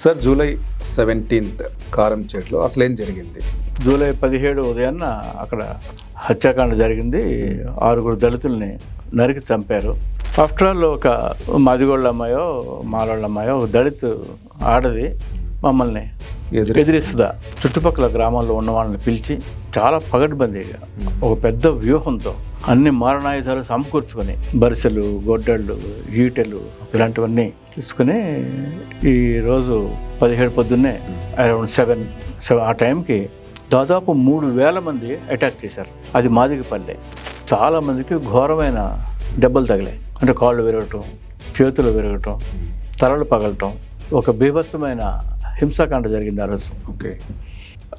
Sir July seventeenth కారం చేట్లో అసలు ఏం జరిగింది? జూలై పదిహేడు ఉదయాన్న అక్కడ హత్యాకాండ జరిగింది. ఆరుగురు దళితుల్ని నరికి చంపారు. ఆఫ్టర్ ఆల్ ఒక మాదిగోళ్ళ అమ్మాయో మాలోళ్ళ అమ్మాయో దళిత్ ఆడది మమ్మల్ని ఎదురు ఎదిరిస్తుందా? చుట్టుపక్కల గ్రామాల్లో ఉన్న వాళ్ళని పిలిచి చాలా పగడ్బందీగా ఒక పెద్ద వ్యూహంతో అన్ని మారణాయుధాలు సమకూర్చుకొని బరిసెలు గొడ్డళ్ళు ఈటెలు ఇలాంటివన్నీ తీసుకుని ఈ రోజు పదిహేడు పొద్దున్నే అరౌండ్ సెవెన్ సెవెన్ ఆ టైంకి దాదాపు మూడు వేల మంది అటాక్ చేశారు. అది మాదిగపల్లె చాలామందికి ఘోరమైన దెబ్బలు తగిలాయి. అంటే కాళ్ళు విరగటం చేతులు విరగటం తలలు పగలటం ఒక బీభత్సమైన హింసాకాండ జరిగింది ఆ రోజు. ఓకే.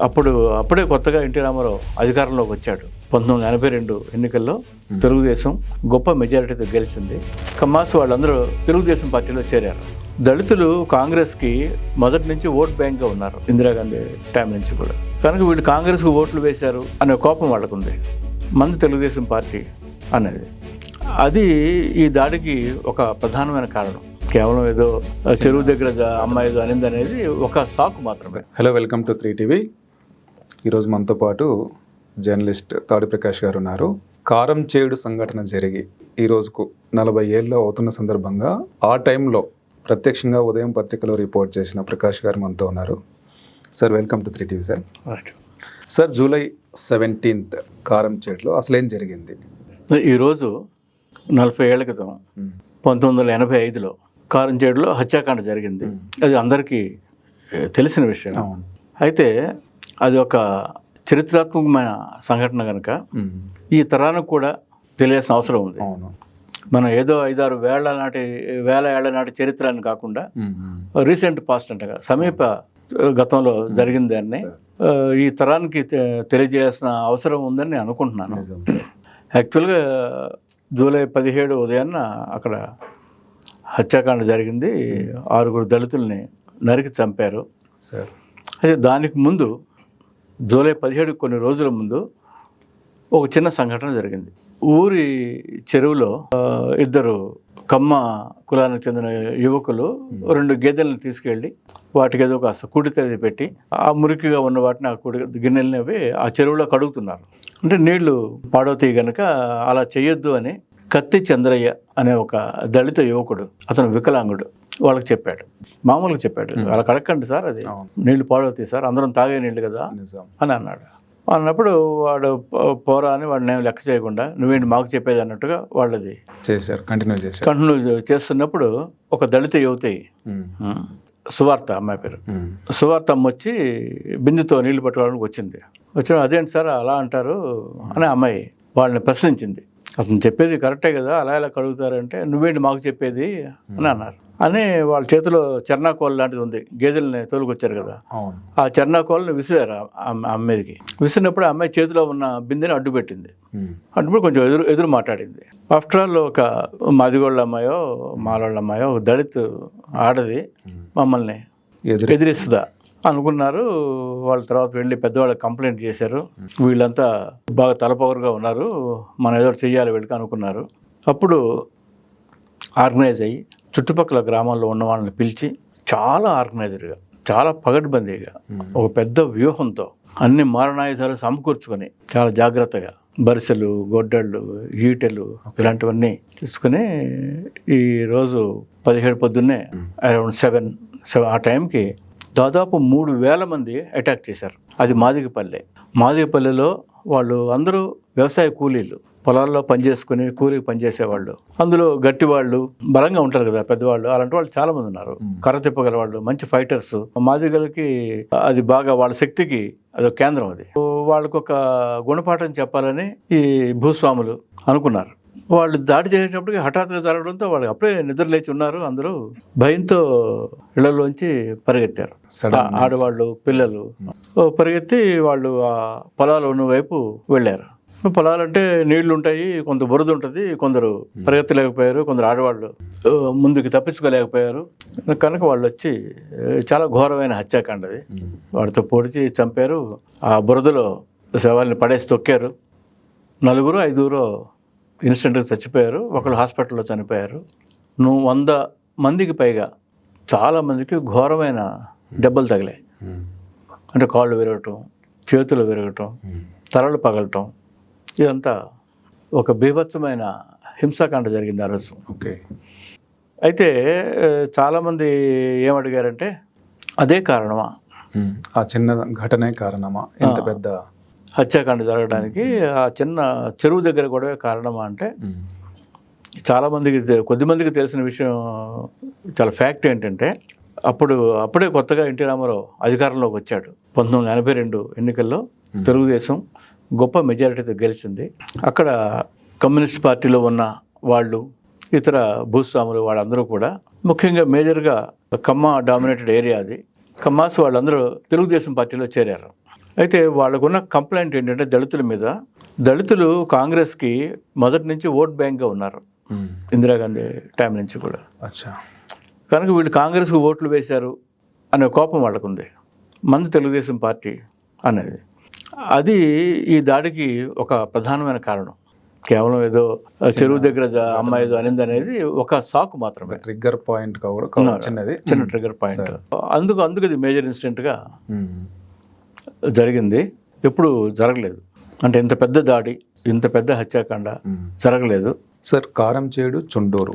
అప్పుడు అప్పుడే కొత్తగా ఎన్టీ రామారావు అధికారంలోకి వచ్చాడు. పంతొమ్మిది వందల ఎనభై రెండు ఎన్నికల్లో తెలుగుదేశం గొప్ప మెజారిటీతో గెలిచింది. కమ్మాస్ వాళ్ళందరూ తెలుగుదేశం పార్టీలో చేరారు. దళితులు కాంగ్రెస్కి మొదటి నుంచి ఓట్ బ్యాంక్గా ఉన్నారు ఇందిరాగాంధీ టైం నుంచి కూడా. కనుక వీళ్ళు కాంగ్రెస్కి ఓట్లు వేశారు అనే కోపం వాళ్ళకు ఉంది మంది తెలుగుదేశం పార్టీ అనేది. అది ఈ దాడికి ఒక ప్రధానమైన కారణం. కేవలం ఏదో చెరువు దగ్గర అమ్మాయి అనింది అనేది ఒక సాకు మాత్రమే. Hello welcome to three TV ఈరోజు మనతో పాటు జర్నలిస్ట్ తాడి ప్రకాష్ గారు ఉన్నారు. కారం చేడు సంఘటన జరిగి ఈ రోజుకు నలభై ఏళ్ళు అవుతున్న సందర్భంగా ఆ టైంలో ప్రత్యక్షంగా ఉదయం పత్రికలో రిపోర్ట్ చేసిన ప్రకాష్ గారు మనతో ఉన్నారు. Sir welcome to three TV sir. Sir July seventeenth కారం చేడులో అసలు ఏం జరిగింది ఈరోజు నలభై ఏళ్ళ క్రితం పంతొమ్మిది వందల ఎనభై ఐదులో కారంచేడులో హత్యాకాండ జరిగింది. అది అందరికీ తెలిసిన విషయం. అవును. అయితే అది ఒక చరిత్రాత్మకమైన సంఘటన కనుక. ఈ తరానికి కూడా తెలియాల్సిన అవసరం ఉంది. మనం ఏదో ఐదారు వేళ్ళ నాటి వేల ఏళ్ళ నాటి చరిత్ర అని కాకుండా. రీసెంట్ పాస్ట్ అంటగా సమీప గతంలో జరిగిన దాన్ని ఈ తరానికి తెలియజేయాల్సిన అవసరం ఉందని నేను అనుకుంటున్నాను. యాక్చువల్గా జూలై పదిహేడు ఉదయాన్న అక్కడ హత్యాకాండ జరిగింది. ఆరుగురు దళితుల్ని నరికి చంపారు. సార్. అయితే దానికి ముందు జూలై పదిహేడు కొన్ని రోజుల ముందు ఒక చిన్న సంఘటన జరిగింది. ఊరి చెరువులో ఇద్దరు కమ్మ కులానికి చెందిన యువకులు రెండు గేదెలను తీసుకెళ్ళి వాటికి ఏదో కాస్త కుడి తేది పెట్టి ఆ మురికిగా ఉన్న వాటిని ఆ కుడి గిన్నెలని అవి ఆ చెరువులో కడుగుతున్నారు. అంటే నీళ్ళు పాడవుతాయి గనక అలా చేయొద్దు అని కత్తి చంద్రయ్య అనే ఒక దళిత యువకుడు అతను వికలాంగుడు. వాళ్ళకి చెప్పాడు. మామూలుగా చెప్పాడు. అలా కడగండి సార్ అది నీళ్ళు పాడవుతాయి సార్ అందరం తాగే నీళ్ళు కదా అని అన్నాడు. అన్నప్పుడు వాడు పోరా అని వాడిని ఏం లెక్క చేయకుండా నువ్వేంటి మాకు చెప్పేది అన్నట్టుగా వాళ్ళది చేశారు కంటిన్యూ చేశారు. కంటిన్యూ చేస్తున్నప్పుడు ఒక దళిత యువతి సువార్త అమ్మాయి పేరు. సువార్త అమ్మ వచ్చి బిందుతో నీళ్ళు పట్టుకోవడానికి వచ్చింది. వచ్చిన అదేంటి సార్ అలా అంటారు అని అమ్మాయి వాళ్ళని ప్రశ్నించింది. అతను చెప్పేది కరెక్టే కదా అలా ఎలా కడుగుతారంటే నువ్వేంటి మాకు చెప్పేది? అని అన్నారు. అని వాళ్ళ చేతిలో చర్నాకోల్ లాంటిది ఉంది గేదెల్ని తోలుకొచ్చారు కదా. ఆ చర్నాకోల్ని విసిరారు ఆ అమ్మ- ఆ అమ్మాయికి విసిరినప్పుడు ఆ అమ్మాయి చేతిలో ఉన్న బిందెని అడ్డు పెట్టింది. అప్పుడు కొంచెం ఎదురు ఎదురు మాట్లాడింది. ఆఫ్టర్ ఆల్ ఒక మాదిగోళ్ళ అమ్మాయో మాలోళ్ళ అమ్మాయో ఒక దళిత్ ఆడది మ్మ్. మమ్మల్ని ఎదురు ఎదిరిస్తుందా? అనుకున్నారు. వాళ్ళ తర్వాత వెళ్ళి పెద్దవాళ్ళకి కంప్లైంట్ చేశారు. వీళ్ళంతా బాగా తలపవరుగా ఉన్నారు. మనం ఏదో ఒకటి చెయ్యాలి వీళ్ళకి అనుకున్నారు. అప్పుడు ఆర్గనైజ్ అయ్యి చుట్టుపక్కల గ్రామాల్లో ఉన్న వాళ్ళని పిలిచి చాలా ఆర్గనైజర్గా చాలా పగడ్బందీగా. ఒక పెద్ద వ్యూహంతో అన్ని మారణాయుధాలు సమకూర్చుకొని చాలా జాగ్రత్తగా బరిసెలు గొడ్డళ్ళు ఈటెలు ఇలాంటివన్నీ తీసుకుని ఈ రోజు పదిహేడు పొద్దున్నే అరౌండ్ సెవెన్ సెవెన్ ఆ టైంకి దాదాపు మూడు వేల మంది అటాక్ చేశారు. అది మాదిగపల్లె. మాదిగపల్లెలో వాళ్ళు అందరూ వ్యవసాయ కూలీలు. పొలాల్లో పనిచేసుకుని కూలీకి పనిచేసేవాళ్ళు అందులో గట్టి వాళ్ళు బలంగా ఉంటారు కదా పెద్దవాళ్ళు అలాంటి వాళ్ళు చాలా మంది ఉన్నారు కర్ర తిప్పగల వాళ్ళు మంచి ఫైటర్స్. మాదిగలకి అది బాగా వాళ్ళ శక్తికి అదొక కేంద్రం అది. వాళ్ళకు ఒక గుణపాఠం చెప్పాలని ఈ భూస్వాములు అనుకున్నారు. వాళ్ళు దాడి చేసేటప్పటికి హఠాత్తుగా జరగడంతో వాళ్ళు అప్పుడే నిద్ర లేచి ఉన్నారు. అందరూ భయంతో ఇళ్ళలోంచి పరిగెత్తారు. ఆడవాళ్ళు పిల్లలు పరిగెత్తి వాళ్ళు ఆ పొలాలు ఉన్న వైపు వెళ్ళారు. పొలాలంటే నీళ్ళు ఉంటాయి కొంత బురద ఉంటుంది కొందరు పరిగెత్తలేకపోయారు కొందరు ఆడవాళ్ళు ముందుకు తప్పించుకోలేకపోయారు. కనుక వాళ్ళు వచ్చి చాలా ఘోరమైన హత్యాకాండ అది. మ్మ్. వాడితో పొడిచి చంపారు. ఆ బురదలో శవాల్ని పడేసి తొక్కారు. నలుగురు ఐదుగురు ఇన్సిడెంట్గా చచ్చిపోయారు. ఒకళ్ళు హాస్పిటల్లో చనిపోయారు. నువ్వు వంద మందికి పైగా చాలామందికి ఘోరమైన దెబ్బలు తగిలాయి. అంటే కాళ్ళు విరగటం చేతులు విరగటం తలలు పగలటం ఇదంతా ఒక బీభత్సమైన హింసాకాండ జరిగింది ఆ రోజు. ఓకే. అయితే చాలామంది ఏమడిగారంటే అదే కారణమా? ఆ చిన్న ఘటనే కారణమా? ఇంత. పెద్ద హత్యాకాండ జరగడానికి ఆ చిన్న చెరువు దగ్గర గొడవే కారణమా అంటే చాలామందికి కొద్దిమందికి తెలిసిన విషయం చాలా ఫ్యాక్ట్ ఏంటంటే అప్పుడు అప్పుడే కొత్తగా ఎన్టీ రామారావు అధికారంలోకి వచ్చాడు. పంతొమ్మిది వందల ఎనభై రెండు ఎన్నికల్లో తెలుగుదేశం గొప్ప మెజారిటీతో గెలిచింది. అక్కడ కమ్యూనిస్ట్ పార్టీలో ఉన్న వాళ్ళు ఇతర భూస్వాములు వాళ్ళందరూ కూడా ముఖ్యంగా మేజర్గా కమ్మ డామినేటెడ్ ఏరియా అది. కమ్మాస్ వాళ్ళందరూ తెలుగుదేశం పార్టీలో చేరారు. అయితే వాళ్ళకున్న కంప్లైంట్ ఏంటంటే దళితుల మీద. దళితులు కాంగ్రెస్కి మొదటి నుంచి ఓట్ బ్యాంక్గా ఉన్నారు. ఇందిరాగాంధీ టైం నుంచి కూడా. అచ్చా. కనుక వీళ్ళు కాంగ్రెస్కి ఓట్లు వేశారు అనే కోపం వాళ్ళకుంది. మంది తెలుగుదేశం పార్టీ అనేది. అది ఈ దాడికి ఒక ప్రధానమైన కారణం. కేవలం ఏదో చెరువు దగ్గర అమ్మాయి ఏదో అనింది అనేది ఒక సాకు మాత్రమే. ట్రిగ్గర్ పాయింట్ చిన్నది. చిన్న ట్రిగర్ పాయింట్ అందుకు అందుకు ఇది మేజర్ ఇన్సిడెంట్గా జరిగింది. ఎప్పుడు జరగలేదు. అంటే ఇంత పెద్ద దాడి ఇంత పెద్ద హత్యాకాండ. జరగలేదు. సార్ కారం చేడు చుండూరు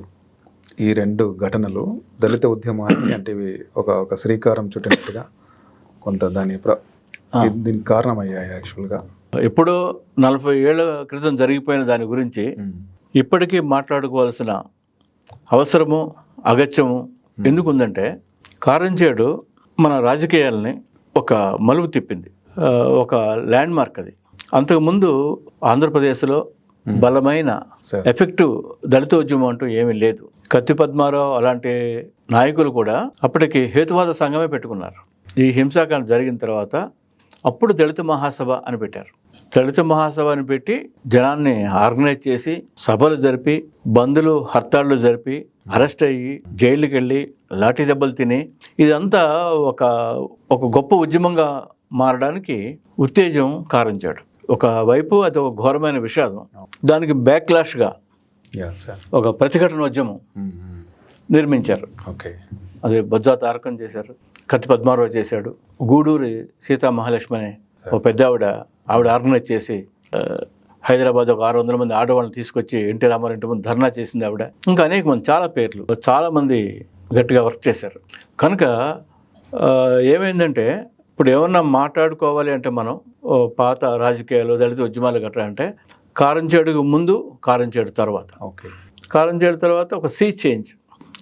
ఈ రెండు ఘటనలు దళిత ఉద్యమానికి అంటే ఒక ఒక శ్రీకారం చుట్టినట్టుగా కొంత దాని దీనికి కారణమయ్యాయి యాక్చువల్గా. ఎప్పుడో నలభై ఏళ్ళ క్రితం జరిగిపోయిన దాని గురించి ఇప్పటికీ మాట్లాడుకోవాల్సిన అవసరము అగత్యము ఎందుకు ఉందంటే కారంచేడు మన రాజకీయాలని ఒక మలుపు తిప్పింది. ఒక ల్యాండ్ మార్క్ అది. అంతకుముందు ఆంధ్రప్రదేశ్లో బలమైన ఎఫెక్టివ్ దళిత ఉద్యమం అంటూ ఏమీ లేదు. కత్తి పద్మారావు అలాంటి నాయకులు కూడా అప్పటికి హేతువాద సంఘమే పెట్టుకున్నారు. ఈ హింసాకాండ జరిగిన తర్వాత అప్పుడు దళిత మహాసభ అని పెట్టారు. దళిత మహాసభ అని పెట్టి జనాన్ని ఆర్గనైజ్ చేసి సభలు జరిపి బంధులు హర్తాళ్ళు జరిపి అరెస్ట్ అయ్యి జైలుకి వెళ్ళి లాఠీ దెబ్బలు తిని ఇదంతా ఒక ఒక గొప్ప ఉద్యమంగా మారడానికి ఉత్తేజం కారించాడు. ఒక వైపు అది ఒక ఘోరమైన విషాదం. దానికి బ్యాక్లాష్గా ఒక ప్రతిఘటన ఉద్యమం నిర్మించారు. ఓకే అది బొజ్జా తారకం చేశారు కత్తి పద్మారావు చేశాడు గూడూరి సీతా మహాలక్ష్మి అనే ఒక పెద్ద ఆవిడ ఆవిడ ఆర్గనైజ్ చేసి హైదరాబాద్ ఒక ఆరు వందల మంది ఆడవాళ్ళని తీసుకొచ్చి ఎన్టీ రామారావు ఇంటి ముందు ధర్నా చేసింది ఆవిడ. ఇంకా అనేక మంది చాలా పేర్లు చాలా మంది గట్టిగా వర్క్ చేశారు. కనుక ఏమైందంటే ఇప్పుడు ఏమన్నా మాట్లాడుకోవాలి అంటే మనం పాత రాజకీయాలు దళిత ఉద్యమాలు గట్రా అంటే కారంచేడుకు ముందు కారంచేడు తర్వాత. ఓకే. కారంచేడు తర్వాత ఒక సీ చేంజ్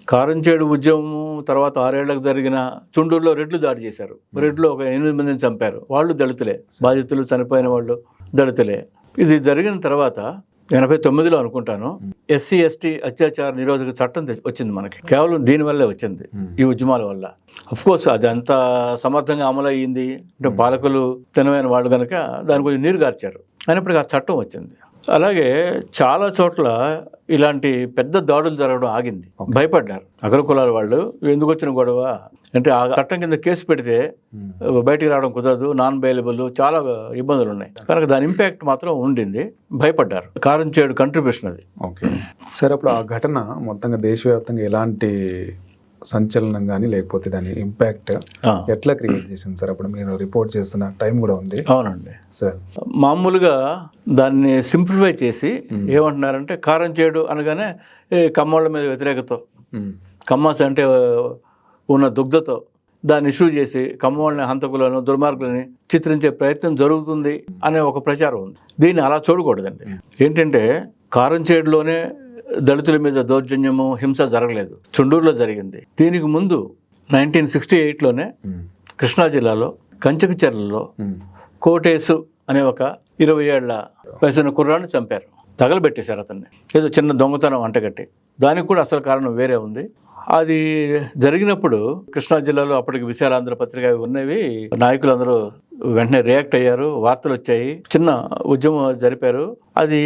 కారంచేడు ఉద్యమం తర్వాత ఆరేళ్ళకు జరిగిన చుండూరులో రెడ్లు దాడి చేశారు. రెడ్లు ఒక ఎనిమిది మందిని చంపారు. వాళ్ళు దళితులే. బాధితులు చనిపోయిన వాళ్ళు దళితులే. ఇది జరిగిన తర్వాత ఎనభై తొమ్మిదిలో అనుకుంటాను. ఎస్సీ ఎస్టీ అత్యాచార నిరోధక చట్టం వచ్చింది మనకి. కేవలం దీనివల్లే వచ్చింది ఈ ఉద్యమాల వల్ల. కోర్స్ అది అంత సమర్థంగా అమలు అయ్యింది అంటే పాలకులు తినమైన వాళ్ళు కనుక దాని కొంచెం నీరు గార్చారు. అయినప్పటికీ ఆ చట్టం వచ్చింది. అలాగే చాలా చోట్ల ఇలాంటి పెద్ద దాడులు జరగడం ఆగింది. భయపడ్డారు. అగ్ర కులాల వాళ్ళు ఎందుకు వచ్చిన గొడవ? అంటే ఆ చట్టం కింద కేసు పెడితే బయటికి రావడం కుదరదు నాన్ బెయిలబుల్ చాలా ఇబ్బందులు ఉన్నాయి. కనుక దాని ఇంపాక్ట్ మాత్రం ఉండింది. భయపడ్డారు. కారం చేడు కంట్రిబ్యూషన్ అది. ఓకే. సార్ అప్పుడు ఆ ఘటన మొత్తంగా దేశవ్యాప్తంగా ఎలాంటి సంచలనం కానీ లేకపోతే దాని ఇంపాక్ట్ ఎట్లా క్రియేట్ చేసింది సార్? అప్పుడు మీరు రిపోర్ట్ చేస్తున్న టైం కూడా ఉంది. అవునండి. సార్ మామూలుగా దాన్ని సింప్లిఫై చేసి ఏమంటున్నారంటే కారం చేడు అనగానే ఏ కమ్మోళ్ళ మీద వ్యతిరేకత కమ్మాస్ అంటే ఉన్న దుగ్ధతో దాన్ని ఇష్యూ చేసి కమ్మోళ్ళని హంతకులను దుర్మార్గులని చిత్రించే ప్రయత్నం జరుగుతుంది అనే ఒక ప్రచారం ఉంది. దీన్ని అలా చూడకూడదండి. ఏంటంటే కారంచేడులోనే దళితుల మీద దౌర్జన్యము హింస జరగలేదు. చుండూరులో జరిగింది. దీనికి ముందు నైన్టీన్ సిక్స్టీ ఎయిట్లోనే కృష్ణా జిల్లాలో కంచకచెర్లలో కోటేసు అనే ఒక ఇరవై ఏళ్ళ వయసున్న కుర్రాన్ని చంపారు. తగలబెట్టేశారు అతన్ని. ఏదో చిన్న దొంగతనం అంటగట్టి దానికి కూడా అసలు కారణం వేరే ఉంది. అది జరిగినప్పుడు కృష్ణా జిల్లాలో అప్పటికి విశాలాంధ్ర పత్రిక అవి ఉన్నవి. నాయకులందరూ వెంటనే రియాక్ట్ అయ్యారు. వార్తలు వచ్చాయి. చిన్న ఉద్యమం జరిపారు. అది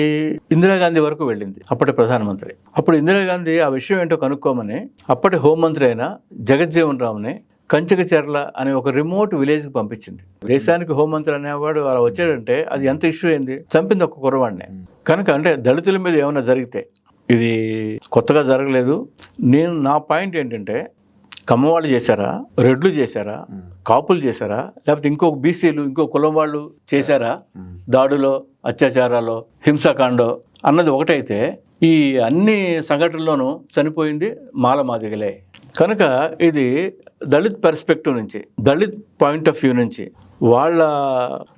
ఇందిరాగాంధీ వరకు వెళ్ళింది అప్పటి ప్రధానమంత్రి. అప్పుడు ఇందిరాగాంధీ ఆ విషయం ఏంటో కనుక్కోమని అప్పటి హోంమంత్రి అయిన జగజ్జీవన్ రామ్ని కంచకచెర్ల అనే ఒక రిమోట్ విలేజ్కి పంపించింది. దేశానికి హోంమంత్రి అనేవాడు అలా వచ్చాడంటే అది ఎంత ఇష్యూ అయింది? చంపింది ఒక కుర్రవాడిని. కనుక అంటే దళితుల మీద ఏమైనా జరిగితే ఇది కొత్తగా జరగలేదు. నేను నా పాయింట్ ఏంటంటే కమ్మవాళ్ళు చేశారా? రెడ్లు చేశారా? కాపులు చేశారా? లేకపోతే ఇంకొక బీసీలు ఇంకో కులం వాళ్ళు చేశారా? దాడులో అత్యాచారాలు హింసాకాండో అన్నది ఒకటైతే ఈ అన్ని సంఘటనల్లోనూ చనిపోయింది మాల మాదిగలే కనుక ఇది దళిత్ పర్స్పెక్టివ్ నుంచి దళిత్ పాయింట్ ఆఫ్ వ్యూ నుంచి వాళ్ళ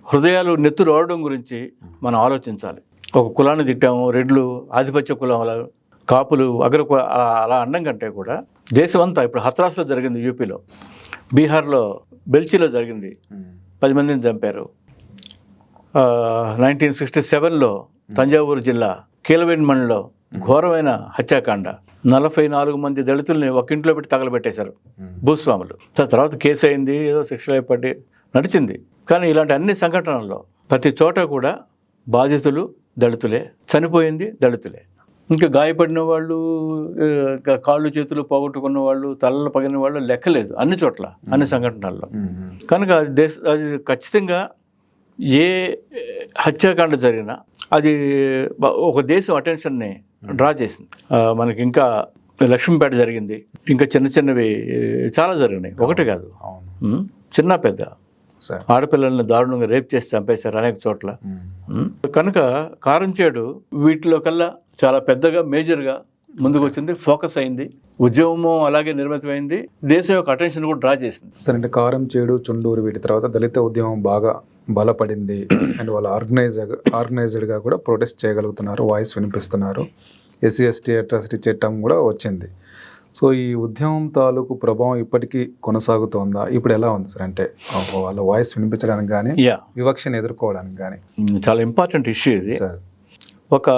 హృదయాలు నెత్తురోవడం గురించి మనం ఆలోచించాలి. ఒక కులాన్ని తిట్టాము రెడ్లు ఆధిపత్య కులం అలా కాపులు అగ్ర అలా- అనడం కంటే కూడా దేశం అంతా ఇప్పుడు హత్రాస్లో జరిగింది యూపీలో. బీహార్లో బెల్చిలో జరిగింది. పది మందిని చంపారు. నైన్టీన్ సిక్స్టీ సెవెన్లో తంజావూరు జిల్లా కీలవేణి మండలిలో ఘోరమైన హత్యాకాండ. నలభై నాలుగు మంది దళితుల్ని ఒక ఇంట్లో పెట్టి తగలబెట్టేశారు. భూస్వాములు. తర్వాత కేసు అయింది ఏదో శిక్షలు పడి నడిచింది. కానీ ఇలాంటి అన్ని సంఘటనల్లో ప్రతి చోట కూడా బాధితులు దళితులే చనిపోయింది దళితులే. ఇంకా గాయపడిన వాళ్ళు కాళ్ళు చేతులు పోగొట్టుకున్న వాళ్ళు తలలు పగిలిన వాళ్ళు లెక్కలేదు అన్ని చోట్ల అన్ని సంఘటనల్లో. కనుక అది దేశ అది ఖచ్చితంగా ఏ హత్యాకాండ జరిగినా అది ఒక దేశం అటెన్షన్ని డ్రా చేసింది. మనకి ఇంకా లక్ష్మీపేట జరిగింది. ఇంకా చిన్న చిన్నవి చాలా జరిగినాయి. ఒకటి కాదు. చిన్న పెద్ద. ఆడపిల్లల్ని దారుణంగా రేప్ చేసి చంపేశారు అనేక చోట్ల. కనుక కారం చేడు వీటిలో కల్లా చాలా పెద్దగా మేజర్గా ముందుకు వచ్చింది. ఫోకస్ అయింది. ఉద్యమం అలాగే నిర్మితమైంది. దేశం యొక్క అటెన్షన్ కూడా డ్రా చేసింది. సరే అంటే కారం చేడు చుండూరు వీటి తర్వాత దళిత ఉద్యమం బాగా బలపడింది. అండ్ వాళ్ళు ఆర్గనైజ్ ఆర్గనైజ్డ్గా కూడా ప్రొటెస్ట్ చేయగలుగుతున్నారు. వాయిస్ వినిపిస్తున్నారు. ఎస్సీ ఎస్టీ అట్రాసిటీ చట్టం కూడా వచ్చింది. సో ఈ ఉద్యమం తాలూకు ప్రభావం ఇప్పటికీ కొనసాగుతోందా? ఇప్పుడు ఎలా ఉంది సార్? అంటే వాళ్ళ వాయిస్ వినిపించడానికి కానీ వివక్షను ఎదుర్కోవడానికి కానీ చాలా ఇంపార్టెంట్ ఇష్యూ ఇది. సార్. ఒక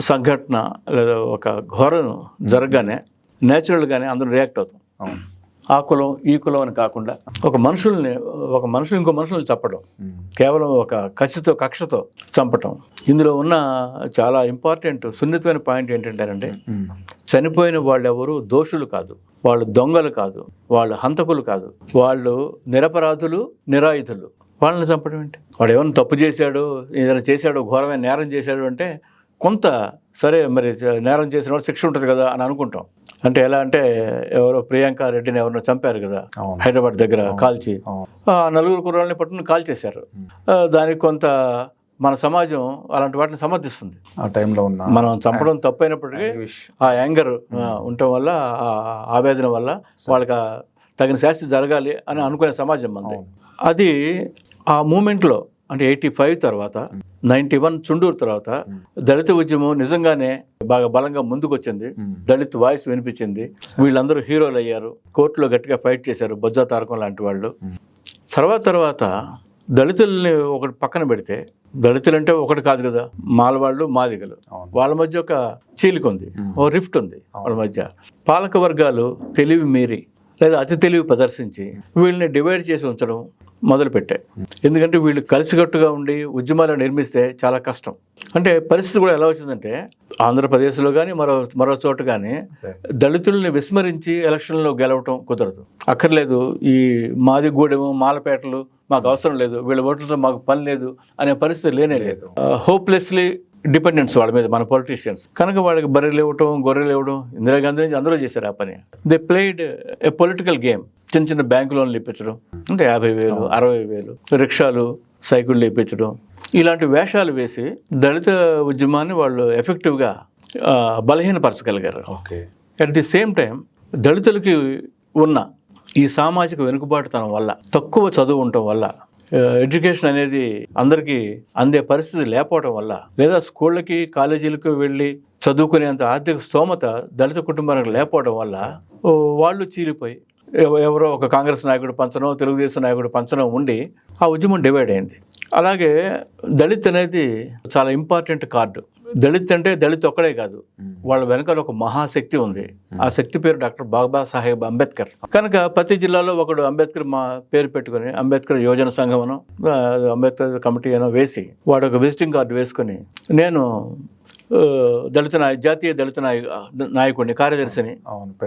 సంఘటన లేదా ఒక ఘోరం జరగగానే న్యాచురల్గానే అందరూ రియాక్ట్ అవుతాం. అవును. ఆ కులం ఈ కులం అని కాకుండా ఒక మనుషుల్ని ఒక మనుషులు ఇంకో మనుషుల్ని చంపడం. ఉమ్. కేవలం ఒక కసితో కక్షతో చంపటం. ఇందులో ఉన్న చాలా ఇంపార్టెంట్ సున్నితమైన పాయింట్ ఏంటంటేనంటే ఉమ్. చనిపోయిన వాళ్ళు ఎవరు దోషులు కాదు. వాళ్ళు దొంగలు కాదు. వాళ్ళు హంతకులు కాదు. వాళ్ళు నిరపరాధులు నిరాయుధులు. వాళ్ళని చంపడం ఏంటి? వాడు ఏమైనా తప్పు చేశాడు ఏదైనా చేశాడు ఘోరమైన నేరం చేశాడు అంటే కొంత సరే మరి నేరం చేసిన వాడు శిక్ష ఉంటుంది కదా అని అనుకుంటాం. అంటే ఎలా అంటే ఎవరో ప్రియాంక రెడ్డిని ఎవరినో చంపారు కదా హైదరాబాద్ దగ్గర కాల్చి. నలుగురు కుర్రాళ్ళని పట్టుకుని కాల్ చేశారు దానికి కొంత మన సమాజం అలాంటి వాటిని సమర్థిస్తుంది. ఆ టైంలో ఉన్న మనం చంపడం తప్పైనప్పటికీ. ఆ యాంగర్ ఉండటం వల్ల ఆ ఆవేదన వల్ల వాళ్ళకి తగిన శాస్తి జరగాలి అని అనుకునే సమాజం మనది. అది ఆ మూమెంట్లో అంటే ఎయిటీ ఫైవ్ తర్వాత నైంటీ వన్ చుండూరు తర్వాత దళిత ఉద్యమం నిజంగానే బాగా బలంగా ముందుకు వచ్చింది ఉమ్. దళిత్ వాయిస్ వినిపించింది. వీళ్ళందరూ హీరోలు అయ్యారు. కోర్టులో గట్టిగా ఫైట్ చేశారు బొజ్జా తారకం లాంటి వాళ్ళు. తర్వాత తర్వాత దళితుల్ని ఒకటి పక్కన పెడితే దళితులు అంటే ఒకటి కాదు కదా మాలవాళ్ళు మాదిగలు. వాళ్ళ మధ్య ఒక చీలిక ఉంది. ఓ రిఫ్ట్ ఉంది వాళ్ళ మధ్య. పాలక వర్గాలు తెలివి మీరి లేదా అతి తెలివి ప్రదర్శించి వీళ్ళని డివైడ్ చేసి ఉంచడం మొదలుపెట్టాయి ఎందుకంటే వీళ్ళు కలిసికట్టుగా ఉండి ఉద్యమాలు నిర్మిస్తే చాలా కష్టం. అంటే పరిస్థితి కూడా ఎలా వచ్చిందంటే ఆంధ్రప్రదేశ్లో కానీ మరో మరో చోట కానీ దళితుల్ని విస్మరించి ఎలక్షన్లో గెలవటం కుదరదు. అక్కర్లేదు ఈ మాది గూడెము మాలపేటలు మాకు అవసరం లేదు వీళ్ళ ఓట్లతో మాకు పని లేదు అనే పరిస్థితి లేనే లేదు. హోప్లెస్లీ డిపెండెన్స్ వాళ్ళ మీద మన పొలిటీషియన్స్ కనుక వాళ్ళకి బర్రెలు ఇవ్వటం గొర్రెలు ఇవ్వడం ఇందిరాగాంధీ నుంచి అందరూ చేశారు ఆ పని. They played a political game చిన్న చిన్న బ్యాంకు లోన్లు ఇప్పించడం అంటే యాభై వేలు అరవై వేలు రిక్షాలు సైకిళ్ళు ఇప్పించడం ఇలాంటి వేషాలు వేసి దళిత ఉద్యమాన్ని వాళ్ళు ఎఫెక్టివ్గా బలహీనపరచగలిగారు. Okay. At the same time దళితులకి ఉన్న ఈ సామాజిక వెనుకబాటుతనం వల్ల తక్కువ చదువు ఉండటం వల్ల ఎడ్యుకేషన్ అనేది అందరికీ అందే పరిస్థితి లేకపోవడం వల్ల లేదా స్కూళ్ళకి కాలేజీలకు వెళ్ళి చదువుకునేంత ఆర్థిక స్తోమత దళిత కుటుంబానికి లేకపోవడం వల్ల వాళ్ళు చీలిపోయి ఎవ- ఎవరో ఒక కాంగ్రెస్ నాయకుడు పంచడం తెలుగుదేశం నాయకుడు పంచడం ఉండి ఆ ఉద్యమం డివైడ్ అయింది. అలాగే దళిత్ అనేది చాలా ఇంపార్టెంట్ కార్డు. దళిత్ అంటే దళిత్ ఒక్కడే కాదు. వాళ్ళ వెనకాల ఒక మహాశక్తి ఉంది. ఆ శక్తి పేరు డాక్టర్ బాబా సాహెబ్ అంబేద్కర్. కనుక ప్రతి జిల్లాలో ఒకడు అంబేద్కర్ మా పేరు పెట్టుకొని అంబేద్కర్ యోజన సంఘం అంబేద్కర్ కమిటీ అనో వేసి వాడు ఒక విజిటింగ్ కార్డు వేసుకొని నేను దళిత నాయ జాతీయ దళిత నాయ నాయకుడిని కార్యదర్శిని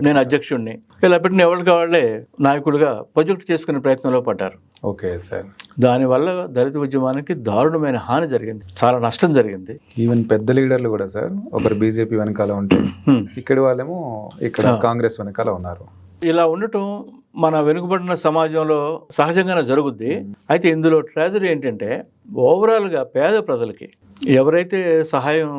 నేను అధ్యక్షుడిని. ఇలా పెట్టిన ఎవరికి వాళ్ళే నాయకుడిగా ప్రొజెక్ట్ చేసుకునే ప్రయత్నంలో పడ్డారు. Okay sir. దానివల్ల దళిత ఉద్యమానికి దారుణమైన హాని జరిగింది. చాలా నష్టం జరిగింది. ఈవెన్ పెద్ద లీడర్లు కూడా సార్ ఒకరు బీజేపీ వెనకాల ఉంటే. ఇక్కడి వాళ్ళేమో ఇక్కడ కాంగ్రెస్ వెనకాల ఉన్నారు. ఇలా ఉండటం మన వెనుకబడిన సమాజంలో సహజంగానే జరుగుద్ది. అయితే ఇందులో ట్రాజడీ ఏంటంటే ఓవరాల్గా పేద ప్రజలకి ఎవరైతే సహాయం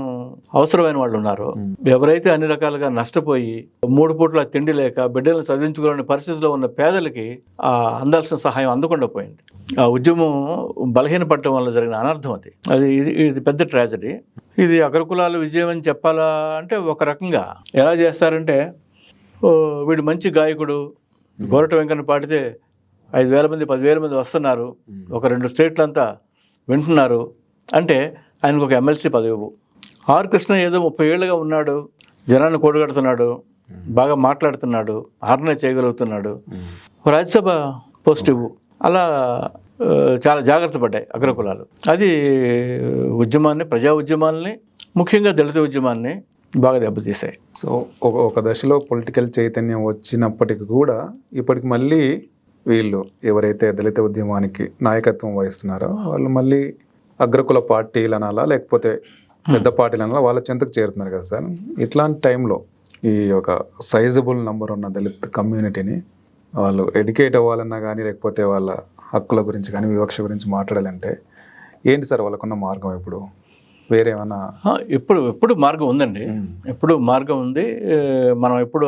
అవసరమైన వాళ్ళు ఉన్నారో ఎవరైతే అన్ని రకాలుగా నష్టపోయి మూడు పూట్ల తిండి లేక బిడ్డలను చదివించుకోలేని పరిస్థితిలో ఉన్న పేదలకి ఆ అందాల్సిన సహాయం అందకుండా పోయింది. ఆ ఉద్యమం బలహీనపడటం వల్ల జరిగిన అనర్థం అది. అది ఇది పెద్ద ట్రాజడీ. ఇది అగ్రకులాల విజయం అని చెప్పాలా అంటే ఒక రకంగా ఎలా చేస్తారంటే వీడు మంచి గాయకుడు. గోరట వెంకన్న పాడితే ఐదు వేల మంది పదివేల మంది వస్తున్నారు. ఒక రెండు స్టేట్లంతా వింటున్నారు. అంటే ఆయనకు ఒక ఎమ్మెల్సీ పదవి ఆర్ కృష్ణ ఏదో ముప్పై ఏళ్ళుగా ఉన్నాడు. జనాన్ని కూడగడుతున్నాడు. బాగా మాట్లాడుతున్నాడు. ఆర్గనైజ్ చేయగలుగుతున్నాడు. రాజ్యసభ పోస్ట్ ఇవ్వు. అలా చాలా జాగ్రత్త పడ్డాయి అగ్రకులాలు. అది ఉద్యమాన్ని ప్రజా ఉద్యమాల్ని ముఖ్యంగా దళిత ఉద్యమాన్ని బాగా దెబ్బతీశాయి. సో ఒక ఒక దశలో పొలిటికల్ చైతన్యం వచ్చినప్పటికి కూడా ఇప్పటికి మళ్ళీ వీళ్ళు ఎవరైతే దళిత ఉద్యమానికి నాయకత్వం వహిస్తున్నారో వాళ్ళు మళ్ళీ అగ్రకుల పార్టీలు అనాలా లేకపోతే పెద్ద పార్టీలు అనాలా వాళ్ళ చెంతకు చేరుతున్నారు కదా సార్. ఇట్లాంటి టైంలో ఈ ఒక సైజబుల్ నంబర్ ఉన్న దళిత్ కమ్యూనిటీని వాళ్ళు ఎడ్యుకేట్ అవ్వాలన్నా కానీ లేకపోతే వాళ్ళ హక్కుల గురించి కానీ వివక్ష గురించి మాట్లాడాలంటే ఏంటి సార్ వాళ్ళకున్న మార్గం ఇప్పుడు? వేరే ఏమన్నా ఆ, ఇప్పుడు ఎప్పుడు మార్గం ఉందండి. ఎప్పుడు మార్గం ఉంది మనం ఎప్పుడు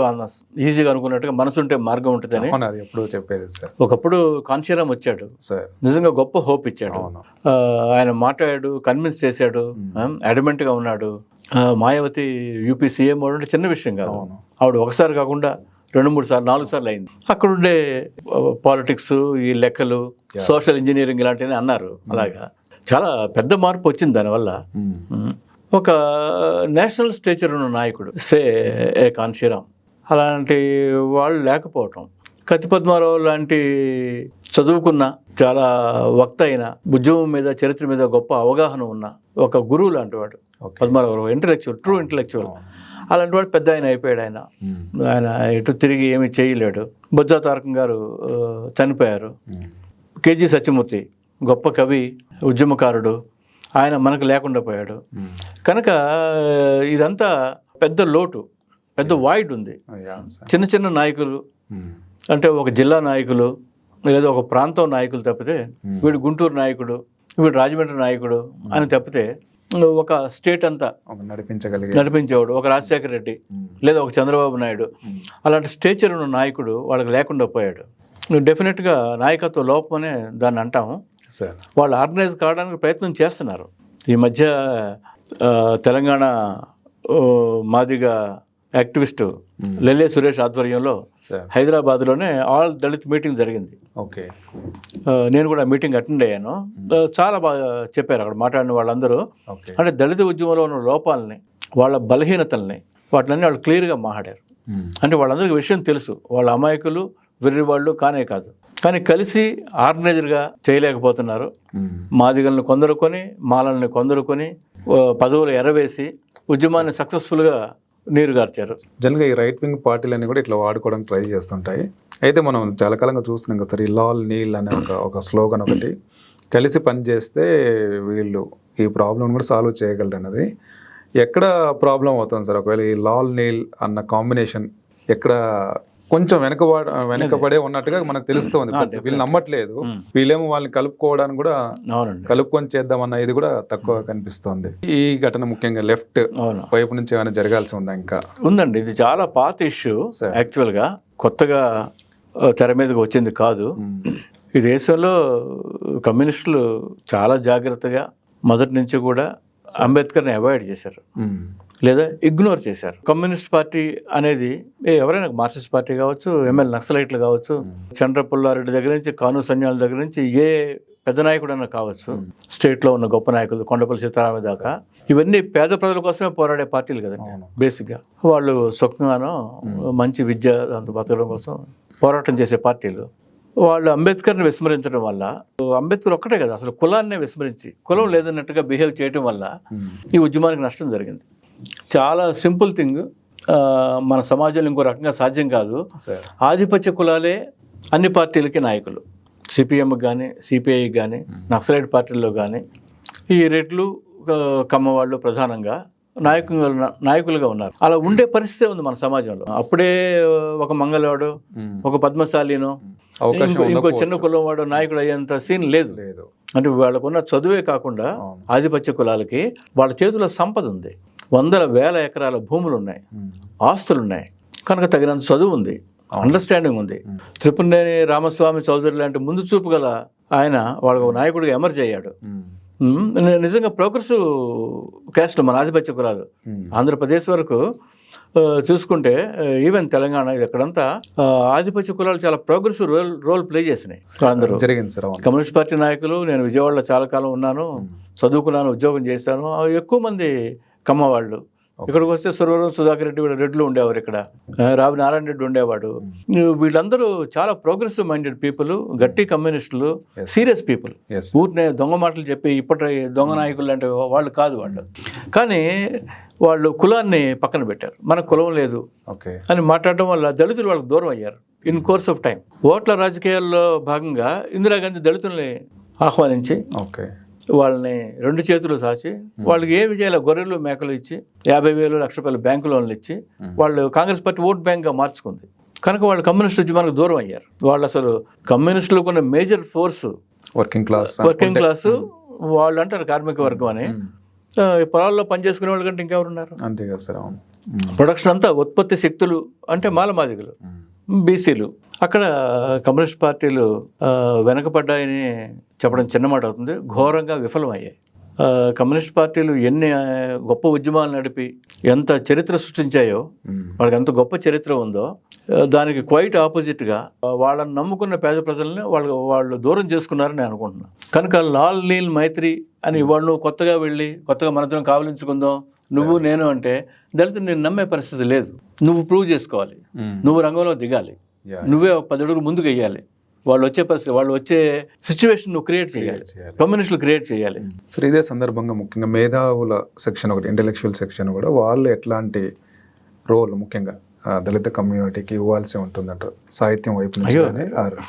ఈజీగా అనుకున్నట్టుగా మనసు ఉంటే మార్గం ఉంటుందని. అవును అది ఎప్పుడు చెప్పేది సార్. ఒకప్పుడు కాంచీరామ్ వచ్చాడు. సార్. నిజంగా గొప్ప హోప్ ఇచ్చాడు. ఆయన మాట్లాడాడు కన్విన్స్ చేశాడు అడమెంట్గా ఉన్నాడు. మాయావతి యూపీ సీఎం అవడం అంటే చిన్న విషయం కాదు. ఆవిడ ఒకసారి కాకుండా రెండు మూడు సార్లు నాలుగు సార్లు అయింది. అక్కడ ఉండే పాలిటిక్స్ ఈ లెక్కలు సోషల్ ఇంజనీరింగ్ ఇలాంటివి అన్నారు అలాగా. చాలా పెద్ద మార్పు వచ్చింది దానివల్ల. ఒక నేషనల్ స్టేచర్ ఉన్న నాయకుడు సే ఏ కాన్షీరామ్ అలాంటి వాళ్ళు లేకపోవటం కత్తి పద్మారావు లాంటి చదువుకున్న చాలా వక్త అయిన ఉద్యమం మీద చరిత్ర మీద గొప్ప అవగాహన ఉన్న ఒక గురువు లాంటి వాడు. పద్మారావు ఇంటలెక్చువల్ ట్రూ ఇంటలెక్చువల్ అలాంటి వాడు పెద్ద ఆయన అయిపోయాడు ఆయన. ఆయన ఎటు తిరిగి ఏమీ చేయలేడు. బొజ్జా తారకం గారు చనిపోయారు. కేజీ సత్యమూర్తి గొప్ప కవి ఉద్యమకారుడు. ఆయన మనకు లేకుండా పోయాడు. కనుక ఇదంతా పెద్ద లోటు పెద్ద వాయిడ్ ఉంది. చిన్న చిన్న నాయకులు అంటే ఒక జిల్లా నాయకులు లేదా ఒక ప్రాంతం నాయకులు తప్పితే వీడు గుంటూరు నాయకుడు వీడు రాజమండ్రి నాయకుడు అని తప్పితే ఒక స్టేట్ అంతా నడిపించగలిగే నడిపించేవాడు ఒక రాజశేఖర రెడ్డి లేదా ఒక చంద్రబాబు నాయుడు. అలాంటి స్టేచర్ ఉన్న నాయకుడు వాళ్ళకి లేకుండా పోయాడు. నువ్వు డెఫినెట్గా నాయకత్వ లోపం అనే దాన్ని అంటాము. వాళ్ళు ఆర్గనైజ్ కావడానికి ప్రయత్నం చేస్తున్నారు. ఈ మధ్య తెలంగాణ మాదిగా యాక్టివిస్ట్ లెల్లే సురేష్ ఆధ్వర్యంలో హైదరాబాద్లోనే ఆల్ దళిత్ మీటింగ్ జరిగింది. ఓకే. నేను కూడా మీటింగ్ అటెండ్ అయ్యాను. చాలా బాగా చెప్పారు అక్కడ మాట్లాడిన వాళ్ళందరూ. అంటే దళిత ఉద్యమంలో ఉన్న లోపాలని వాళ్ళ బలహీనతల్ని వాటిని వాళ్ళు క్లియర్గా మాట్లాడారు. అంటే వాళ్ళందరికీ విషయం తెలుసు. వాళ్ళ అమాయకులు వెర్రి వాళ్ళు కానే కాదు. కానీ కలిసి ఆర్గనైజర్గా చేయలేకపోతున్నారు. మాదిగలను కొందరుకొని మాలల్ని కొందరుకొని పదవులు ఎరవేసి ఉద్యమాన్ని సక్సెస్ఫుల్గా నీరుగార్చారు జనరల్గా ఈ రైట్ వింగ్ పార్టీలన్నీ కూడా ఇట్లా వాడుకోవడానికి ట్రై చేస్తుంటాయి. అయితే మనం చాలా కాలంగా చూస్తున్నాం కదా సార్ ఈ లాల్ నీల్ అనే ఒక ఒక స్లోగన్ ఒకటి. కలిసి పనిచేస్తే వీళ్ళు ఈ ప్రాబ్లం కూడా సాల్వ్ చేయగలరు అన్నది ఎక్కడ ప్రాబ్లం అవుతుంది సార్? ఒకవేళ ఈ లాల్ నీల్ అన్న కాంబినేషన్ ఎక్కడ కొంచెం వెనకబడ వెనకబడే ఉన్నట్టుగా మనకు తెలుస్తుంది. వీళ్ళు నమ్మట్లేదు. వీళ్ళేమో వాళ్ళని కలుపుకోవడానికి కూడా కలుపుకొని చేద్దామన్న ఇది కూడా తక్కువ కనిపిస్తోంది. ఈ ఘటన ముఖ్యంగా లెఫ్ట్ వైపు నుంచి ఏమైనా జరగాల్సి ఉందా ఇంకా? ఉందండి. ఇది చాలా పాత ఇష్యూ Sir. యాక్చువల్గా. కొత్తగా తెర మీదకి వచ్చింది కాదు. ఈ దేశంలో కమ్యూనిస్టులు చాలా జాగ్రత్తగా మొదటి నుంచి కూడా అంబేద్కర్ని అవాయిడ్ చేశారు. లేదా ఇగ్నోర్ చేశారు. కమ్యూనిస్ట్ పార్టీ అనేది ఏ ఎవరైనా మార్క్సిస్ట్ పార్టీ కావచ్చు ఎంఎల్ నక్సలైట్లు కావచ్చు చంద్ర పుల్లారెడ్డి దగ్గర నుంచి కాను సన్యాల దగ్గర నుంచి ఏ పెద్ద నాయకుడైనా కావచ్చు స్టేట్లో ఉన్న గొప్ప నాయకులు కొండపల్లి సీతారామ దాకా ఇవన్నీ పేద ప్రజల కోసమే పోరాడే పార్టీలు కదండి. బేసిక్గా వాళ్ళు సుఖంగానో మంచి విద్య దాంతో బతకడం కోసం పోరాటం చేసే పార్టీలు. వాళ్ళు అంబేద్కర్ని విస్మరించడం వల్ల అంబేద్కర్ ఒక్కటే కదా అసలు కులాన్నే విస్మరించి కులం లేదన్నట్టుగా బిహేవ్ చేయడం వల్ల ఈ ఉద్యమానికి నష్టం జరిగింది. చాలా సింపుల్ థింగ్. మన సమాజంలో ఇంకో రకంగా సాధ్యం కాదు. ఆధిపత్య కులాలే అన్ని పార్టీలకి నాయకులు. సిపిఎంకి కానీ సిపిఐకి కానీ నక్సలైట్ పార్టీల్లో కానీ ఈ రెడ్లు ఆ, కమ్మ వాళ్ళు ప్రధానంగా నాయకులు నాయకులుగా ఉన్నారు. అలా ఉండే పరిస్థితి ఉంది మన సమాజంలో. అప్పుడే ఒక మంగళవాడు. ఒక పద్మశాలిను అవకాశం ఇంకో- చిన్న. కులం వాడు నాయకుడు అయ్యేంత సీన్ లేదు. లేదు. అంటే వాళ్ళకున్న చదువే కాకుండా. ఆధిపత్య కులాలకి వాళ్ళ చేతిలో సంపద ఉంది. వందల వేల ఎకరాల భూములు ఉన్నాయి. ఆస్తులు ఉన్నాయి కనుక తగినంత చదువు ఉంది. అండర్స్టాండింగ్ ఉంది. త్రిపుణేని రామస్వామి చౌదరి లాంటి ముందు చూపు గల ఆయన వాళ్ళకు ఒక నాయకుడిగా ఎమర్జ్ అయ్యాడు. నిజంగా ప్రోగ్రెసివ్ క్యాస్ట్ మన ఆధిపత్య కులాలు. ఆంధ్రప్రదేశ్ వరకు చూసుకుంటే ఈవెన్ తెలంగాణ ఇది ఎక్కడంతా ఆ, ఆధిపత్య కులాలు చాలా ప్రోగ్రెసివ్ రోల్ రోల్ ప్లే చేసినాయి. అందరూ. జరిగింది సార్ అవును. కమ్యూనిస్ట్ పార్టీ నాయకులు నేను విజయవాడలో చాలా కాలం ఉన్నాను చదువుకున్నాను ఉద్యోగం చేశాను ఎక్కువ మంది కమ్మ వాళ్ళు. ఇక్కడికి వస్తే సురవరం సుధాకర్ రెడ్డి వీళ్ళ రెడ్లు ఉండేవారు ఇక్కడ. రావి నారాయణ రెడ్డి ఉండేవాడు. వీళ్ళందరూ చాలా ప్రోగ్రెసివ్ మైండెడ్ పీపుల్ గట్టి కమ్యూనిస్టులు. సీరియస్ పీపుల్ ఊరినే దొంగ మాటలు చెప్పి ఇప్పటి దొంగ నాయకులు అంటే వాళ్ళు కాదు వాళ్ళు. కానీ వాళ్ళు కులాన్ని పక్కన పెట్టారు. మనకు కులం లేదు అని మాట్లాడడం వల్ల దళితులు వాళ్ళకి దూరం అయ్యారు ఇన్ కోర్స్ ఆఫ్ టైం ఓట్ల రాజకీయాల్లో భాగంగా ఇందిరాగాంధీ దళితుల్ని ఆహ్వానించి ఓకే. వాళ్ళని రెండు చేతులు సాచి వాళ్ళకి ఏమి చేయాలి? గొర్రెలు మేకలు ఇచ్చి యాభై వేలు లక్ష రూపాయలు బ్యాంకు లోన్లు ఇచ్చి వాళ్ళు కాంగ్రెస్ పార్టీ ఓట్ బ్యాంక్గా మార్చుకుంది. కనుక వాళ్ళు కమ్యూనిస్ట్ ఉద్యమానికి దూరం అయ్యారు. వాళ్ళు అసలు కమ్యూనిస్టులకు ఉన్న major force working class working class వాళ్ళు అంటారు కార్మిక వర్గం అని. పొలాల్లో పనిచేసుకునే వాళ్ళ కంటే ఇంకెవరు ఉన్నారు అంతే కదా సార్ ప్రొడక్షన్ అంతా ఉత్పత్తి శక్తులు అంటే మాలమాదిగలు. బీసీలు. అక్కడ కమ్యూనిస్ట్ పార్టీలు వెనకబడ్డాయని చెప్పడం చిన్న మాట అవుతుంది. ఘోరంగా విఫలమయ్యాయి. కమ్యూనిస్ట్ పార్టీలు ఎన్ని గొప్ప ఉద్యమాలు నడిపి ఎంత చరిత్ర సృష్టించాయో వాళ్ళకి ఎంత గొప్ప చరిత్ర ఉందో దానికి క్వైట్ ఆపోజిట్గా వాళ్ళని నమ్ముకున్న పేద ప్రజల్ని వాళ్ళు వాళ్ళు దూరం చేసుకున్నారని నేను అనుకుంటున్నాను. కనుక లాల్ నీల్ మైత్రి అని వాళ్ళు కొత్తగా వెళ్ళి కొత్తగా మనతో కావలించుకుందాం నువ్వు నేను అంటే దళితులు నేను నమ్మే పరిస్థితి లేదు. నువ్వు ప్రూవ్ చేసుకోవాలి. నువ్వు రంగంలో దిగాలి. నువ్వే పది అడుగులు ముందుకు వెయ్యాలి. వాళ్ళు వచ్చే పరిస్థితి వాళ్ళు వచ్చే సిచ్యువేషన్ నువ్వు క్రియేట్ చేయాలి. కమ్యూనిస్టులు క్రియేట్ చేయాలి. సార్ ఇదే సందర్భంగా ముఖ్యంగా మేధావుల సెక్షన్ ఒకటి ఇంటెలెక్చువల్ సెక్షన్ కూడా వాళ్ళు ఎట్లాంటి రోల్ ముఖ్యంగా దళిత కమ్యూనిటీకి ఇవ్వాల్సి ఉంటుందంట సాహిత్యం వైపు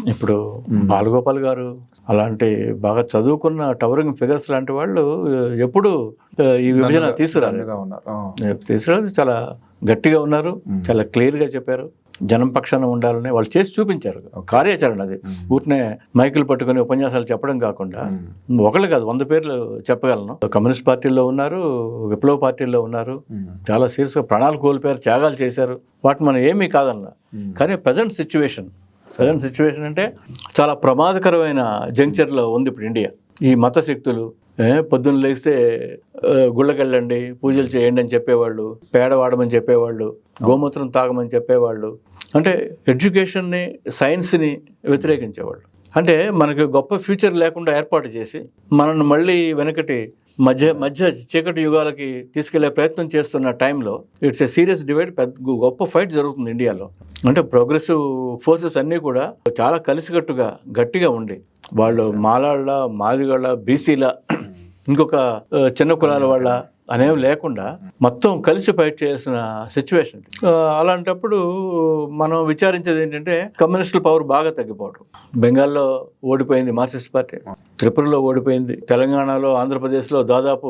ఇప్పుడు బాలగోపాల్ గారు అలాంటి బాగా చదువుకున్న టవరింగ్ ఫిగర్స్ లాంటి వాళ్ళు ఎప్పుడు ఈ విభజన తీసుకురాలేదు. తీసుకురాలేదు. చాలా గట్టిగా ఉన్నారు. మ్మ్. చాలా క్లియర్గా చెప్పారు. జనం పక్షాన ఉండాలని వాళ్ళు చేసి చూపించారు. కార్యాచరణ అది. ఊరినే మైకులు పట్టుకొని ఉపన్యాసాలు చెప్పడం కాకుండా. ఒకళ్ళు కాదు వంద పేర్లు చెప్పగలను. కమ్యూనిస్ట్ పార్టీల్లో ఉన్నారు విప్లవ పార్టీల్లో ఉన్నారు. చాలా సీరియస్గా ప్రాణాలు కోల్పోయారు త్యాగాలు చేశారు. వాటి మనం ఏమీ కాదన్నా. కానీ ప్రజెంట్ సిచ్యువేషన్ ప్రజెంట్ సిచ్యువేషన్ అంటే చాలా ప్రమాదకరమైన జంక్చర్లో ఉంది ఇప్పుడు ఇండియా. ఈ మత శక్తులు పొద్దున్న లేస్తే గుళ్ళకెళ్ళండి పూజలు చేయండి అని చెప్పేవాళ్ళు పేడ వాడమని చెప్పేవాళ్ళు గోమూత్రం తాగమని చెప్పేవాళ్ళు అంటే ఎడ్యుకేషన్ని సైన్స్ని వ్యతిరేకించేవాళ్ళు. అంటే మనకి గొప్ప ఫ్యూచర్ లేకుండా ఏర్పాటు చేసి మనల్ని మళ్ళీ వెనకటి మధ్య మధ్య చీకటి యుగాలకి తీసుకెళ్ళే ప్రయత్నం చేస్తున్న టైంలో ఇట్స్ ఏ సీరియస్ డిబేట్ పెద్ద గొప్ప ఫైట్ జరుగుతుంది ఇండియాలో. అంటే ప్రోగ్రెసివ్ ఫోర్సెస్ అన్నీ కూడా చాలా కలిసికట్టుగా గట్టిగా ఉండి వాళ్ళు మాలాళ్ళ మాదిగళ్ళ బీసీల ఇంకొక చిన్న కులాల వాళ్ళ అనేవి లేకుండా మొత్తం కలిసి ఫైట్ చేయాల్సిన సిచ్యువేషన్ అలాంటప్పుడు మనం విచారించేది ఏంటంటే కమ్యూనిస్టుల పవర్ బాగా తగ్గిపోవడం బెంగాల్లో ఓడిపోయింది మార్క్సిస్ట్ పార్టీ. త్రిపురలో ఓడిపోయింది. తెలంగాణలో ఆంధ్రప్రదేశ్లో దాదాపు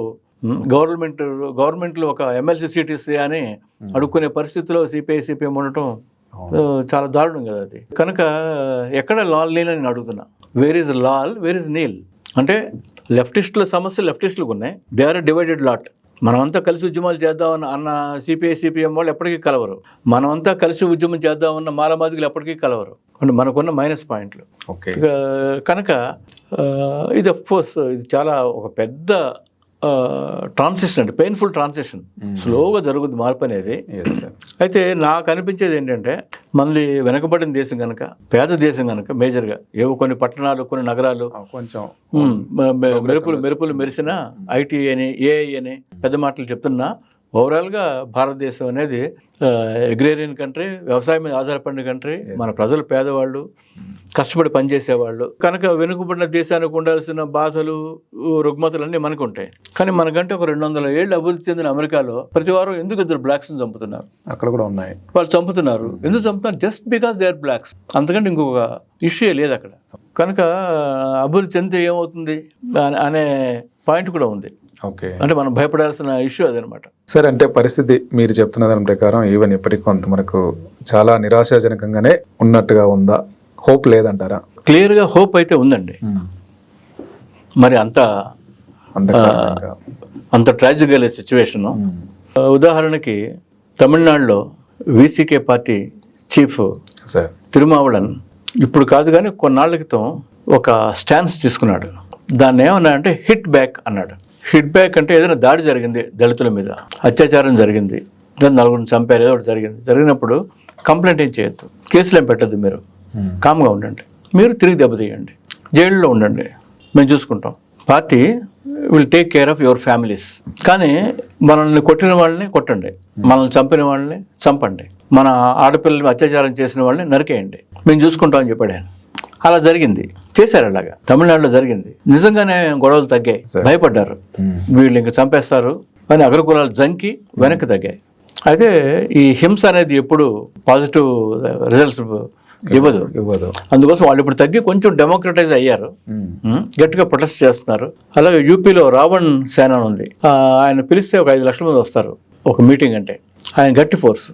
గవర్నమెంట్ గవర్నమెంట్లో ఒక ఎమ్మెల్సీ సీట్ ఇస్తే అని అడుక్కునే పరిస్థితిలో సిపిఐ సిపిఎం ఉండటం చాలా దారుణం కదా అది. కనుక ఎక్కడ లాల్ నీల్ అని నేను అడుగుతున్నా. Where is Lal? Where is Neel? అంటే లెఫ్టిస్టుల సమస్య లెఫ్టిస్టులకు ఉన్నాయి. దే ఆర్ డివైడెడ్ లాట్ మనమంతా కలిసి ఉద్యమాలు చేద్దామన్న అన్న సిపిఐ సిపిఎం వాళ్ళు ఎప్పటికీ కలవరు. మనమంతా కలిసి ఉద్యమం చేద్దామన్న మాలమాదిగలు ఎప్పటికీ కలవరు. అంటే మనకున్న మైనస్ పాయింట్లు. ఓకే. కనుక ఇది కోర్స్ ఇది చాలా ఒక పెద్ద ట్రాన్సిషన్ అండి. పెయిన్ఫుల్ ట్రాన్సిషన్ స్లోగా జరుగుద్ది మార్పు అనేది అయితే నాకు అనిపించేది ఏంటంటే మనది వెనకబడిన దేశం కనుక పేద దేశం కనుక మేజర్గా ఏవో కొన్ని పట్టణాలు కొన్ని నగరాలు కొంచెం మెరుపులు మెరుపులు మెరిసిన ఐటీ అని ఏఐ అని పెద్ద మాటలు చెప్తున్నా ఓవరాల్గా భారతదేశం అనేది అగ్రేరియన్ కంట్రీ వ్యవసాయం మీద ఆధారపడిన కంట్రీ. మన ప్రజలు పేదవాళ్ళు కష్టపడి పనిచేసేవాళ్ళు. కనుక వెనుకబడిన దేశానికి ఉండాల్సిన బాధలు రుగ్మతలు అన్నీ మనకు ఉంటాయి కానీ మనకంటే ఒక రెండు వందల ఏళ్ళు అభివృద్ధి చెందిన అమెరికాలో ప్రతి వారం ఎందుకు ఇద్దరు బ్లాక్స్ని చంపుతున్నారు? అక్కడ కూడా ఉన్నాయి. వాళ్ళు చంపుతున్నారు. ఎందుకు చంపుతున్నారు? Just because they are blacks అంతకంటే ఇంకొక ఇష్యూ లేదు అక్కడ. కనుక అభివృద్ధి చెందితే ఏమవుతుంది? అనే పాయింట్ కూడా ఉంది. ఓకే. అంటే మనం భయపడాల్సిన ఇష్యూ అదనమాట. సార్ అంటే పరిస్థితి మీరు చెప్తున్న దాని ప్రకారం ఈవెన్ ఇప్పటికి కొంత మనకు చాలా నిరాశాజనకంగానే ఉన్నట్టుగా ఉందా? హోప్ లేదంటారా? క్లియర్గా హోప్ అయితే ఉందండి. మరి అంత అంత ట్రాజిక్ అయ్యే సిచ్యువేషను ఉదాహరణకి తమిళనాడులో VCK party chief sir. Thirumavalavan ఇప్పుడు కాదు కానీ కొన్నాళ్ళ క్రితం ఒక స్టాన్స్ తీసుకున్నాడు. దాన్ని ఏమన్నా అంటే హిట్ బ్యాక్ అన్నాడు. హిట్ బ్యాక్ అంటే ఏదైనా దాడి జరిగింది దళితుల మీద అత్యాచారం జరిగింది లేదా నలుగురిని చంపారు ఏదో ఒకటి జరిగింది. జరిగినప్పుడు కంప్లైంట్ ఏం చేయొద్దు. కేసులు ఏం పెట్టద్దు మీరు. కామ్గా ఉండండి. మీరు తిరిగి దెబ్బతీయండి జైల్లో ఉండండి. మేము చూసుకుంటాం. Party will take care of your families కానీ మనల్ని కొట్టిన వాళ్ళని కొట్టండి. మనల్ని చంపిన వాళ్ళని చంపండి. మన ఆడపిల్లల్ని అత్యాచారం చేసిన వాళ్ళని నరికేయండి. మేము చూసుకుంటాం అని చెప్పాడు అలా జరిగింది. చేశారు అలాగా. తమిళనాడులో జరిగింది. నిజంగానే గొడవలు తగ్గాయి. భయపడ్డారు. వీళ్ళు ఇంక చంపేస్తారు. అని అగ్రకులాలు జంకి వెనక్కి తగ్గాయి. అయితే ఈ హింస అనేది ఎప్పుడు పాజిటివ్ రిజల్ట్స్ ఇవ్వదు ఇవ్వదు. అందుకోసం వాళ్ళు ఇప్పుడు తగ్గి కొంచెం డెమోక్రటైజ్ అయ్యారు. గట్టిగా ప్రొటెస్ట్ చేస్తున్నారు. అలాగే యూపీలో రావణ్ సేన ఉంది. ఆయన పిలిస్తే ఒక ఐదు లక్షల మంది వస్తారు. ఒక మీటింగ్ అంటే. ఆయన గట్టి ఫోర్స్.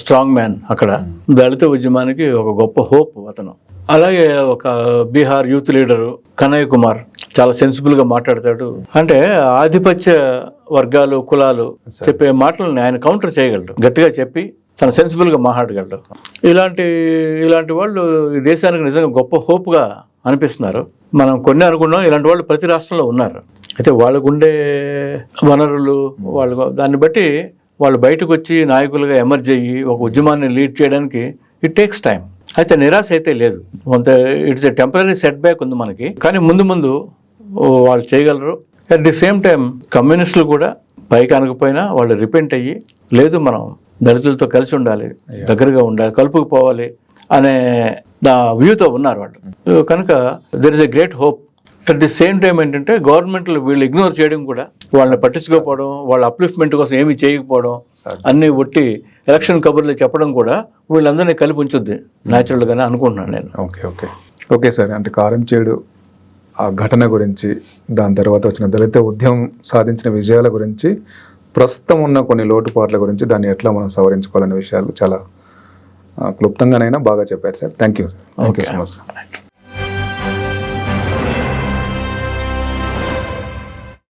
స్ట్రాంగ్ మ్యాన్ అక్కడ. దళిత ఉద్యమానికి ఒక గొప్ప హోప్ అతను. అలాగే ఒక బీహార్ యూత్ లీడరు కనయ్య కుమార్ చాలా సెన్సిబుల్గా మాట్లాడతాడు. అంటే ఆధిపత్య వర్గాలు కులాలు చెప్పే మాటలను ఆయన కౌంటర్ చేయగలడు. గట్టిగా చెప్పి తన సెన్సిబుల్గా మాట్లాడగలడు. ఇలాంటి ఇలాంటి వాళ్ళు ఈ దేశానికి నిజంగా గొప్ప hope గా అనిపిస్తున్నారు. మనం కొన్ని అనుకున్నాం ఇలాంటి వాళ్ళు ప్రతి రాష్ట్రంలో ఉన్నారు. అయితే వాళ్ళకు ఉండే వనరులు వాళ్ళు దాన్ని బట్టి వాళ్ళు బయటకు వచ్చి నాయకులుగా ఎమర్జ్ అయ్యి ఒక ఉద్యమాన్ని లీడ్ చేయడానికి ఇట్ టేక్స్ టైం అయితే నిరాశ అయితే లేదు. కొంత it's a temporary setback ఉంది మనకి. కానీ ముందు ముందు వాళ్ళు చేయగలరు. అట్ ది సేమ్ టైం కమ్యూనిస్టులు కూడా పైకి అనకపోయినా వాళ్ళు రిపెంట్ అయ్యి లేదు మనం దళితులతో కలిసి ఉండాలి దగ్గరగా ఉండాలి కలుపుకుపోవాలి అనే దా వ్యూతో ఉన్నారు వాళ్ళు. కనుక there is a great hope at the same time ఏంటంటే గవర్నమెంట్లు వీళ్ళు ఇగ్నోర్ చేయడం కూడా వాళ్ళని పట్టించుకోకపోవడం వాళ్ళ అప్లిఫ్ట్మెంట్ కోసం ఏమీ చేయకపోవడం అన్ని ఒట్టి ఎలక్షన్ కబుర్లు చెప్పడం కూడా వీళ్ళందరినీ కలిపి ఉంచుద్ది. న్యాచురల్గానే అనుకుంటున్నాను నేను. ఓకే ఓకే ఓకే సార్ అంటే కారం చేడు ఆ ఘటన గురించి దాని తర్వాత వచ్చిన దళిత ఉద్యమం సాధించిన విజయాల గురించి ప్రస్తుతం ఉన్న కొన్ని లోటుపాట్ల గురించి దాన్ని ఎట్లా మనం సవరించుకోవాలనే విషయాలు చాలా క్లుప్తంగానైనా బాగా చెప్పారు sir thank you thank you so much sir